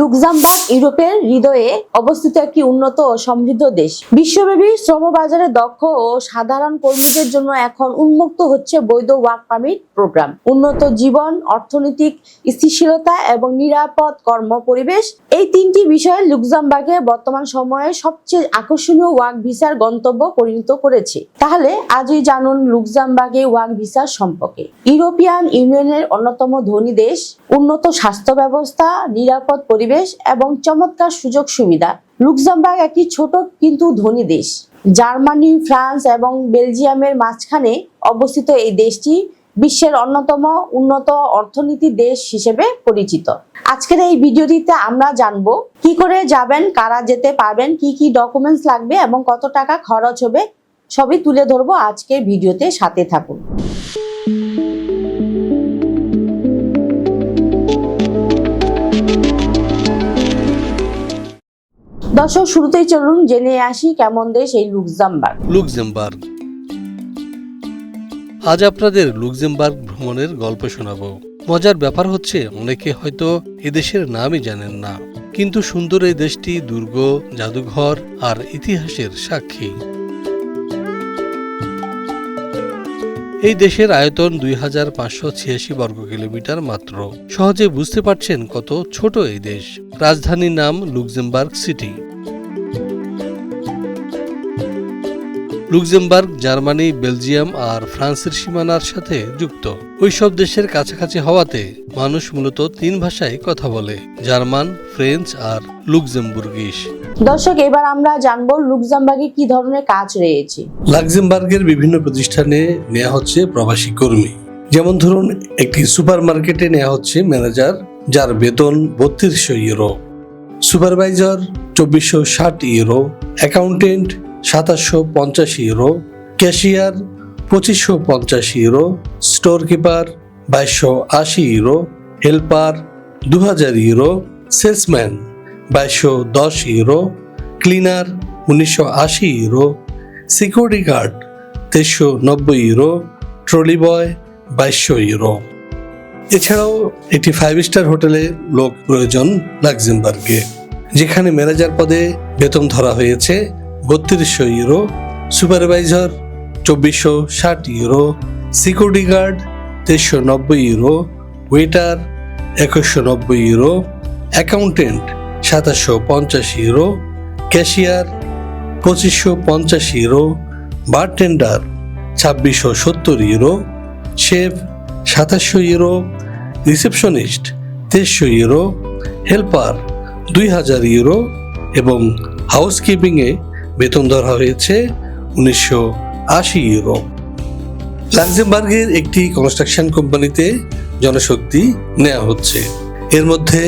লুক্সামবার্গ ইউরোপের হৃদয়ে অবস্থিত একটি উন্নত ও সমৃদ্ধ দেশ। বিশ্বব্যাপী শ্রমবাজারে দক্ষ ও সাধারণ কর্মীদের জন্য এখন উন্মুক্ত হচ্ছে বৈধ ওয়ার্ক পারমিট প্রোগ্রাম। উন্নত জীবন, অর্থনৈতিক স্থিতিশীলতা এবং নিরাপদ কর্ম পরিবেশ এই তিনটি বিষয়ে লুক্সামবার্গে বর্তমান সময়ে সবচেয়ে আকর্ষণীয় ওয়ার্ক ভিসার গন্তব্য পরিণত করেছে। তাহলে আজই জানুন লুক্সামবার্গে ওয়ার্ক ভিসার সম্পর্কে। ইউরোপিয়ান ইউনিয়নের অন্যতম ধনী দেশ উন্নত স্বাস্থ্য ব্যবস্থা, নিরাপদ পরিবেশ এবং চমৎকার সুযোগ সুবিধা। লুক্সামবার্গ একটি ছোট কিন্তু ধনী দেশ। জার্মানি, ফ্রান্স এবং বেলজিয়ামের মাঝখানে অবস্থিত এই দেশটি বিশ্বের অন্যতম উন্নত অর্থনীতি দেশ হিসেবে পরিচিত। আজকের এই ভিডিওটিতে আমরা জানব, কি করে যাবেন, কারা যেতে পারবেন, কি কি ডকুমেন্টস লাগবে এবং কত টাকা খরচ হবে, সবই তুলে ধরবো আজকের ভিডিওতে, সাথে থাকুন। দর্শক, শুরুতেই চলুন জেনে আসি কেমন দেশ এই লুক্সামবার্গ। লুক্সেমবার্গ। আজ আপনাদের লুক্সেমবার্গ ভ্রমণের গল্প শোনাবো। মজার ব্যাপার হচ্ছে, অনেকে হয়তো এদেশের নামই জানেন না। কিন্তু সুন্দর এই দেশটি দুর্গ, জাদুঘর আর ইতিহাসের সাক্ষী। এই দেশের আয়তন দুই হাজার পাঁচশো ছিয়াশি বর্গ কিলোমিটার মাত্র। সহজে বুঝতে পারছেন কত ছোট এই দেশ। রাজধানীর নাম Luxembourg city. Luxembourg Germany Belgium আর ফ্রান্সের সীমানার সাথে যুক্ত। ওইসব দেশের কাছাকাছি হওয়াতে মানুষ মূলত তিন ভাষায় কথা বলে জার্মান ফ্রেঞ্চ আর লুক্সেমবুর্গিশ। দর্শক এবার আমরা জানব লুক্সামবার্গে কি ধরনের কাজ রয়েছে। লাক্সেমবার্গের বিভিন্ন প্রতিষ্ঠানে নেওয়া হচ্ছে প্রবাসী কর্মী। যেমন ধরুন একটি সুপার মার্কেটে নেওয়া হচ্ছে ম্যানেজার যার বেতন বত্রিশশো ইউরো। সুপারভাইজার চব্বিশশো ষাট ইউরো। অ্যাকাউন্টেন্ট সাতাশশো পঞ্চাশ ইউরো, ক্যাশিয়ার পঁচিশশো পঞ্চাশ ইউরো স্টোর কিপার বাইশশো আশি ইউরো, হেল্পার দু হাজার ইউরো, সেলসম্যান বাইশশো দশ ইউরো, ক্লিনার উনিশশো আশি ইউরো, সিকিউরিটি গার্ড তেইশশো নব্বই ইউরো, ট্রলি বয় বাইশশো ইউরো। এছাড়াও একটি ফাইভ স্টার হোটেলে লোক প্রয়োজন লাক্সেমবার্গে, যেখানে ম্যানেজার পদে বেতন ধরা হয়েছে বত্রিশশো ইউরো, সুপারভাইজার চব্বিশশো ষাট ইউরো, সিকিউরিটি গার্ড তেইশশো নব্বই ইউরো, ওয়েটার একুশশো নব্বই ইউরো, অ্যাকাউন্টেন্ট সাতাশশো পঞ্চাশ ইউরো, ক্যাশিয়ার পঁচিশশো পঞ্চাশ ইউরো, বারটেন্ডার ছাব্বিশশো সত্তর ইউরো, শেফ সাতাশশো ইউরো, রিসেপশনিস্ট তেইশশো ইউরো, হেল্পার দুই হাজার ইউরো এবং হাউসকিপিংয়ে বেতন ধরা হয়েছে উনিশশো আশি ইউরো। লাক্সেমবার্গের একটি কনস্ট্রাকশন কোম্পানিতে জনশক্তি নেওয়া হচ্ছে। এর মধ্যে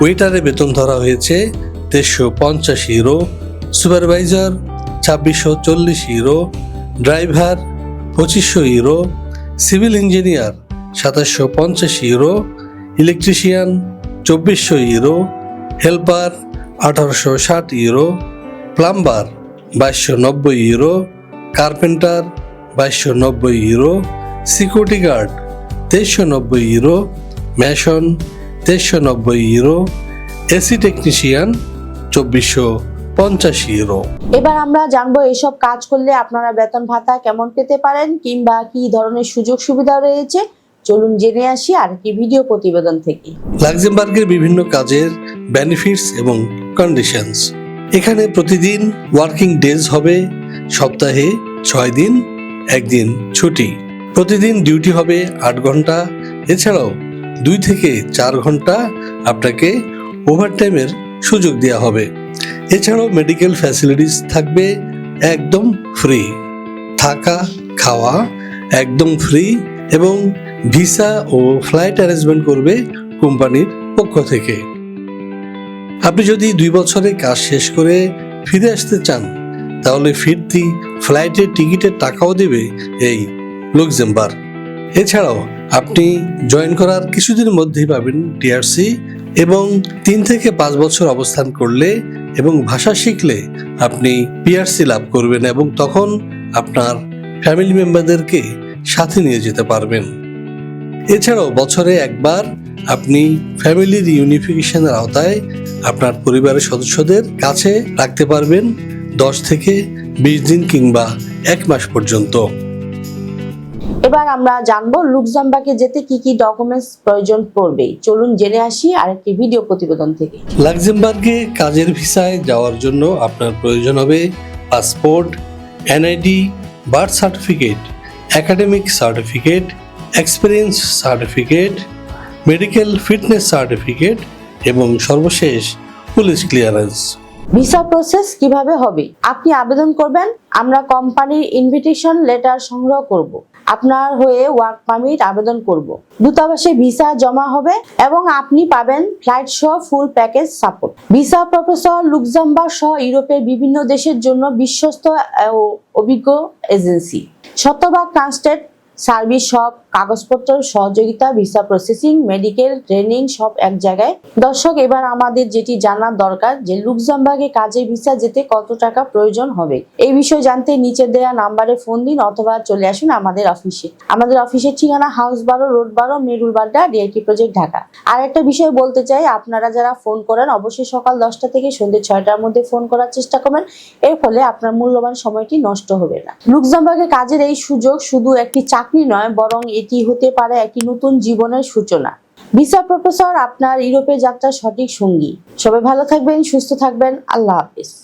ওয়েটারে বেতন ধরা হয়েছে দেড়শো পঞ্চাশ ইউরো সুপারভাইজার ছাব্বিশশো চল্লিশ ইউরো ড্রাইভার পঁচিশশো ইউরো সিভিল ইঞ্জিনিয়ার সাতাশশো পঞ্চাশ ইউরো ইলেকট্রিশিয়ান চব্বিশশো ইউরো হেল্পার আঠারোশো ষাট ইউরো প্লাম্বার বাইশশো নব্বই ইউরো কার্পেন্টার বাইশশো নব্বই ইউরো সিকিউরিটি গার্ড তেইশশো নব্বই ইউরো ম্যাশন তেইশশো নব্বই ইউরো এসি টেকনিশিয়ান চব্বিশশো পঞ্চাশ ইউরো এবার আমরা জানব এসব কাজ করলে আপনারা বেতন ভাতা কেমন পেতে পারেন কিংবা কি ধরনের সুযোগ সুবিধা রয়েছে? চলুন জেনে আসি আর কি ভিডিও প্রতিবেদন থেকে। লাক্সেমবার্গের বিভিন্ন কাজের বেনিফিটস এবং কন্ডিশনস এখানে প্রতিদিন ওয়ার্কিং ডেজ হবে, সপ্তাহে ছয় দিন, একদিন ছুটি। প্রতিদিন ডিউটি হবে আট ঘণ্টা, এছাড়াও দুই থেকে চার ঘণ্টা আপনাকে ওভারটাইমের সুযোগ দেওয়া হবে। এছাড়াও মেডিকেল ফ্যাসিলিটিস থাকবে একদম ফ্রি থাকা, খাওয়া একদম ফ্রি এবং ভিসা ও ফ্লাইট অ্যারেঞ্জমেন্ট করবে কোম্পানির পক্ষ থেকে। আপনি যদি দুই বছরে কাজ শেষ করে ফিরে আসতে চান, তাহলে ফিরতি ফ্লাইটের টিকিটের টাকাও দেবে এই লুক্সেমবার্গ এছাড়াও আপনি জয়েন করার কিছুদিনের মধ্যেই পাবেন টিআরসি এবং তিন থেকে পাঁচ বছর অবস্থান করলে এবং ভাষা শিখলে আপনি পিআরসি লাভ করবেন এবং তখন আপনার ফ্যামিলি মেম্বারদেরকে সাথে নিয়ে যেতে পারবেন। এছাড়াও বছরে একবার আপনি ফ্যামিলির ইউনিফিকেশনের আওতায় আপনার পরিবারের সদস্যদের কাছে রাখতে পারবেন দশ থেকে বিশ দিন কিংবা এক মাস পর্যন্ত। এবার আমরা জানব লুক্সামবার্গে যেতে কি কি ডকুমেন্টস প্রয়োজন পড়বে। চলুন জেনে আসি আরেকটি ভিডিও প্রতিবেদন থেকে। লাক্সেমবার্গে কাজের ভিসায় যাওয়ার জন্য আপনার প্রয়োজন হবে passport NID birth certificate academic certificate experience certificate medical fitness certificate এবং সর্বশেষ পুলিশ ক্লিয়ারেন্স ভিসা প্রসেস কীভাবে হবে? আপনি আবেদন করবেন, আমরা কোম্পানির ইনভিটেশন লেটার সংগ্রহ করব। আপনার হয়ে ওয়ার্ক পারমিট আবেদন করব। দূতাবাসে ভিসা জমা হবে এবং আপনি পাবেন ফ্লাইট সহ full package support visa professor Luxembourg সহ ইউরোপের বিভিন্ন দেশের জন্য বিশ্বস্ত ও অভিজ্ঞ এজেন্সি শতভাগ ট্রান্সটেট সার্ভিস সব, কাগজপত্র, সহযোগিতা, ভিসা প্রসেসিং, মেডিকেল, ট্রেনিং সব এক জায়গায়। দর্শক, এবার আমাদের যেটি জানার দরকার যে লুক্সামবার্গে কাজে ভিসা যেতে কত টাকা প্রয়োজন হবে? এই বিষয়ে জানতে নিচে দেওয়া নাম্বারে ফোন দিন অথবা চলে আসুন আমাদের অফিসে। আমাদের অফিসের ঠিকানা হাউস বারো, রোড বারো মেরুল বাড্ডা ডিআইটি প্রজেক্ট ঢাকা। আর একটা বিষয় বলতে চাই, আপনারা যারা ফোন করেন, অবশ্যই সকাল দশটা থেকে সন্ধ্যে ছয়টার মধ্যে ফোন করার চেষ্টা করবেন। এর ফলে আপনার মূল্যবান সময়টি নষ্ট হবে না। লুক্সামবার্গে কাজের এই সুযোগ শুধু একটি চাকরি নয়, বরং এটি হতে পারে একটি নতুন জীবনের সূচনা। ভিসা প্রফেসর, আপনার ইউরোপে যাত্রা সঠিক সঙ্গী। সবাই ভালো থাকবেন, সুস্থ থাকবেন। আল্লাহ হাফিজ।